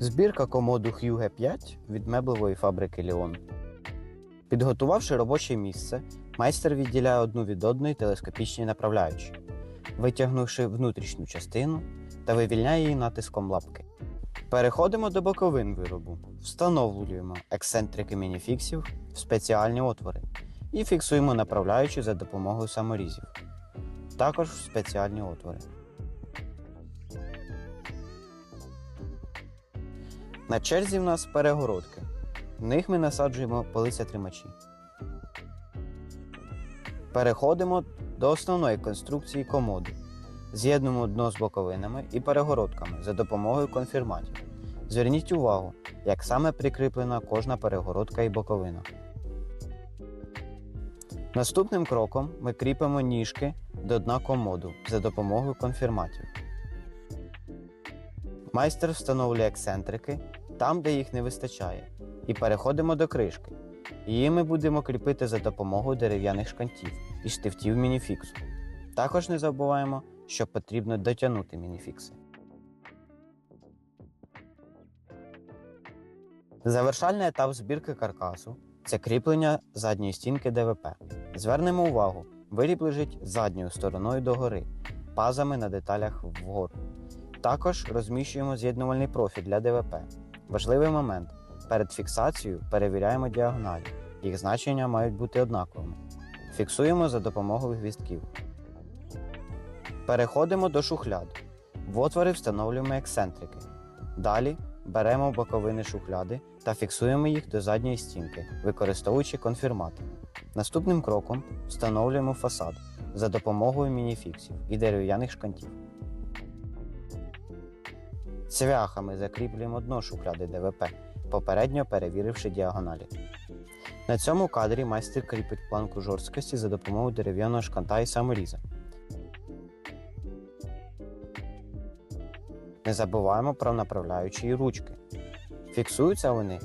Збірка комоду Huge 5 від меблевої фабрики Ліон. Підготувавши робоче місце, майстер відділяє одну від одної телескопічні направляючі, витягнувши внутрішню частину та вивільняє її натиском лапки. Переходимо до боковин виробу. Встановлюємо ексцентрики мініфіксів в спеціальні отвори і фіксуємо направляючі за допомогою саморізів, також в спеціальні отвори. На черзі в нас перегородки. В них ми насаджуємо полиця тримачі. Переходимо до основної конструкції комоду. З'єднуємо дно з боковинами і перегородками за допомогою конфірматів. Зверніть увагу, як саме прикріплена кожна перегородка і боковина. Наступним кроком ми кріпимо ніжки до дна комоду за допомогою конфірматів. Майстер встановлює ексцентрики там, де їх не вистачає, і переходимо до кришки. Її ми будемо кріпити за допомогою дерев'яних шкантів і штифтів мініфіксу. Також не забуваємо, що потрібно дотягнути мініфікси. Завершальний етап збірки каркасу це кріплення задньої стінки ДВП. Звернемо увагу, виріб лежить задньою стороною догори, пазами на деталях вгору. Також розміщуємо з'єднувальний профіль для ДВП. Важливий момент. Перед фіксацією перевіряємо діагоналі. Їх значення мають бути однаковими. Фіксуємо за допомогою гвістків. Переходимо до шухляд. В отвори встановлюємо ексцентрики. Далі беремо боковини шухляди та фіксуємо їх до задньої стінки, використовуючи конфірмати. Наступним кроком встановлюємо фасад за допомогою мініфіксів і дерев'яних шкантів. Цвяхами закріплюємо дно шухляди ДВП, попередньо перевіривши діагоналі. На цьому кадрі майстер кріпить планку жорсткості за допомогою дерев'яного шканта і саморіза. Не забуваємо про направляючі ручки. Фіксуються вони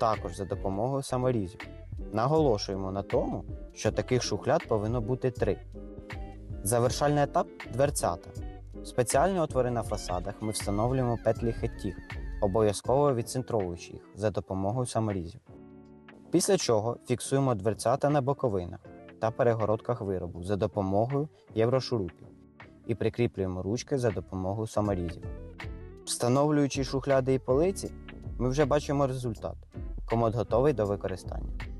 також за допомогою саморізів. Наголошуємо на тому, що таких шухляд повинно бути три. Завершальний етап дверцята. Спеціальні отвори на фасадах ми встановлюємо петлі хеттіг, обов'язково відцентровуючи їх за допомогою саморізів. Після чого фіксуємо дверцята на боковинах та перегородках виробу за допомогою єврошурупів і прикріплюємо ручки за допомогою саморізів. Встановлюючи шухляди і полиці, ми вже бачимо результат. Комод готовий до використання.